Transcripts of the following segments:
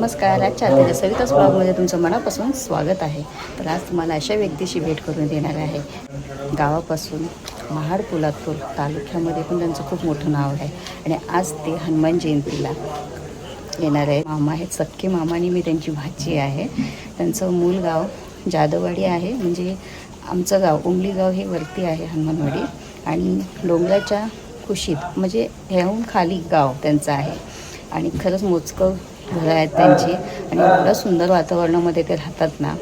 नमस्कार. आज चाललेल्या सविताच ब्लॉगमध्ये तुमचं मनापासून स्वागत आहे. तर आज तुम्हाला अशा व्यक्तीशी भेट करून देणार आहे. गावापासून महाड पोलादपूर तालुक्यामध्ये पण त्यांचं खूप मोठं नाव आहे. आणि आज ते हनुमान जयंतीला येणार आहे. मामा आहेत सक्के मामानी मी त्यांची भाची आहे. त्यांचं मूल गाव जादवाडी आहे. म्हणजे आमचं गाव उमली गाव हे वरती आहे हनुमानवाडी. आणि डोंगराच्या कुशीत म्हणजे ह्याहून खाली गाव त्यांचं आहे. आणि खरंच मोजकं घरं आहेत त्यांची. आणि एवढं सुंदर वातावरणामध्ये ते राहतात ना.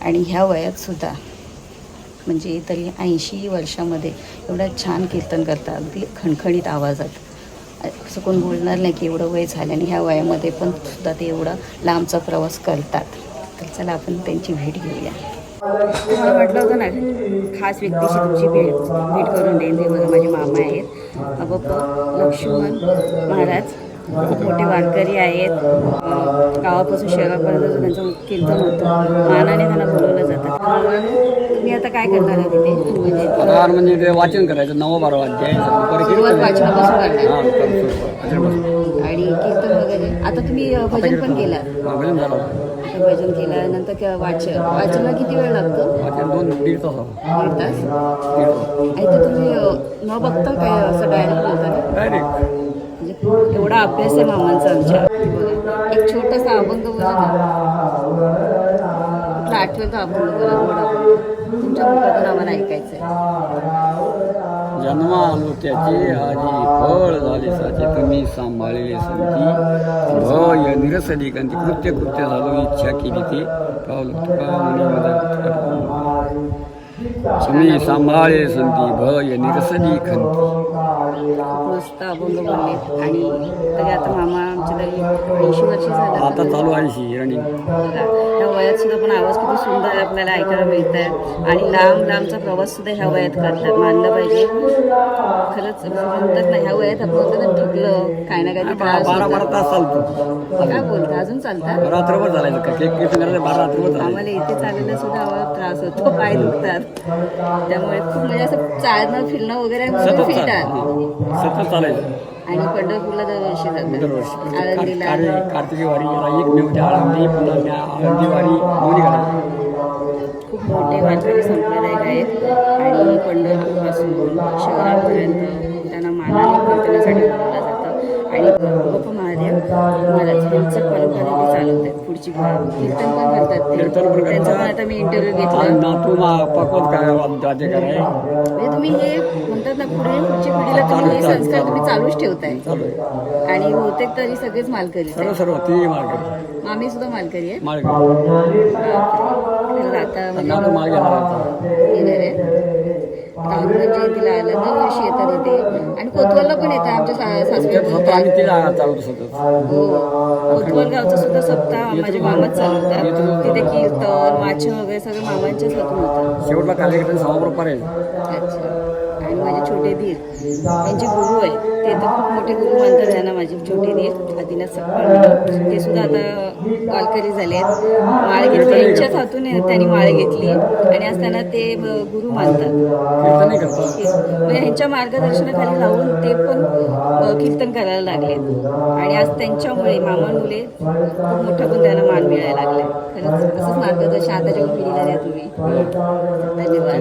आणि ह्या वयात सुद्धा म्हणजे तरी ऐंशी वर्षामध्ये एवढं छान कीर्तन करतात. अगदी खणखणीत आवाजात. असं कोण बोलणार नाही की एवढं वय झालं आणि ह्या वयामध्ये पण सुद्धा ते एवढा लांबचा प्रवास करतात. तर चला आपण त्यांची भेट घेऊया. म्हटलं होतं ना खास व्यक्तीशी तुमची भेट भेट करून देईन ते माझे मामा आहेत. बाबा लक्ष्मण महाराज. खूप मोठे वारकरी आहेत. गावापासून शहरापर्यंत त्यांचं कीर्तन होतं मानाने त्यांना बोलवलं जातं तर तुम्ही आता काय करणार आहे तिथे? म्हणजे म्हणजे ते वाचन करायचं नव बारा अध्याय दुपारी सुरुवात कीर्तन. वाचनापासून. हा, करणार. दुपारी सुरुवात. आणि कीर्तन वगैरे. आता तुम्ही अं, भजन पण केलं? हा, भजन झालं. आता भजन केल्यानंतर क- वाचन. वाचनाला किती वेळ लागतो? वाचन दोन दीड तास. झालं. दीड तास? दीड तास. आणि ते तुम्ही अ, न बघता काय असं डायरेक्ट बोलता डायरेक्ट म्हणजे एवढा अभ्यास आहे मामांचा आमच्या. बघा. एक छोटासा अभंग बोला ना आठवेल तो अभंग बोला थोडा तुमच्या मुखातून आम्हाला ऐकायचं आहे जन्म आलो त्याचे आजी फळ झाले साचे तुम्ही सांभाळले संती भय निरसली कंती कृत्य कृत्य झालो इच्छा केली ते. पावलं तुका तुम्ही सांभाळे संती भय निरसली खंती मस्त अभंग बोलले. आणि तरी आता मामा आमच्या तरी ऐंशी वर्ष झालं. आता चालू आहे शी रनिंग. ह्या वयात सुद्धा पण आवाज किती सुंदर आपल्याला ऐकायला मिळत आहे आणि लांब लांबचा प्रवास सुद्धा ह्या वयात करतात. मानलं पाहिजे. खरंच म्हणतात ना ह्या वयात आपण ना थकलं काय ना त्रास चालतो काय बोलता? अजून चालतात रात्रभर चालायचं का? केक कीर्तन करायचं बारा रात्रभर चालायचं. आम्हाला इथे चालायला सुद्धा त्रास होतो. पाय दुखतात. त्यामुळे खूप म्हणजे असं चालणं फिरणं वगैरे फिट आहे. सतत चालायचं. आणि पंढरपूरला दरवर्षी जातात. दरवर्षी आळंदीला. कार्य कार्तिकी वारी याला एक नेवते आळंदी पुन्हा त्या आळंदी वारी दोन्ही करायची खूप मोठे वारकरी संप्रदाय आहेत. आणि पंढरपूरपासून शहरापर्यंत त्यांना मानाने कीर्तनासाठी बोलवलं जातं. आणि गोप महादेव महाराज यांचं परंपरा ते चालवत आहेत पुढची पिढी. कीर्तन पण करतात ते? कीर्तन पण करतात. त्यांचा पण आता मी इंटरव्ह्यू आणि घेतला. नातू मा पकवत काय राज्य काय म्हणजे तुम्ही हे म्हणतात ना पुढे पुढची पिढीला तुम्ही हे संस्कार तुम्ही चालूच ठेवताय. चालू आहे. आणि बहुतेक तरी सगळेच मालकरी सर्व सर्व ती मार्ग मामी सुद्धा मालकरी आहे? तर आता म्हणजे नातू येणार आता. येणार आहे. हनुमान जयंतीला आलं. दरवर्षी येतात इथे आणि कोतवालला पण येतात आमच्या सा- सासरी हो. कोतवाल गावचं सुद्धा सप्ताह माझे मामाच चालवतात तिथे कीर्तन वाचन वगैरे सगळं मामांच्याच हातून होतं. शेवटला कार्यक्रम अच्छा. आणि माझे छोटे धीर त्यांचे गुरु आहेत. ते तर खूप मोठे गुरु मानतात त्यांना माझे छोटे धीर आदिनाथ म्हणून ते सुद्धा आता वारकरी झाले आहेत. माळ घेतली. यांच्याच हातून त्यांनी माळ घेतली. आणि आज त्यांना ते गुरु मानतात. म्हणजे ह्यांच्या मार्गदर्शनाखाली राहून ते पण कीर्तन करायला लागलेत आणि आज त्यांच्यामुळे मामांमुळे खूप मोठा पण त्यांना मान मिळायला लागलाय. खरंच असंच मार्गदर्शन आताच्या पिढीला द्या तुम्ही. धन्यवाद.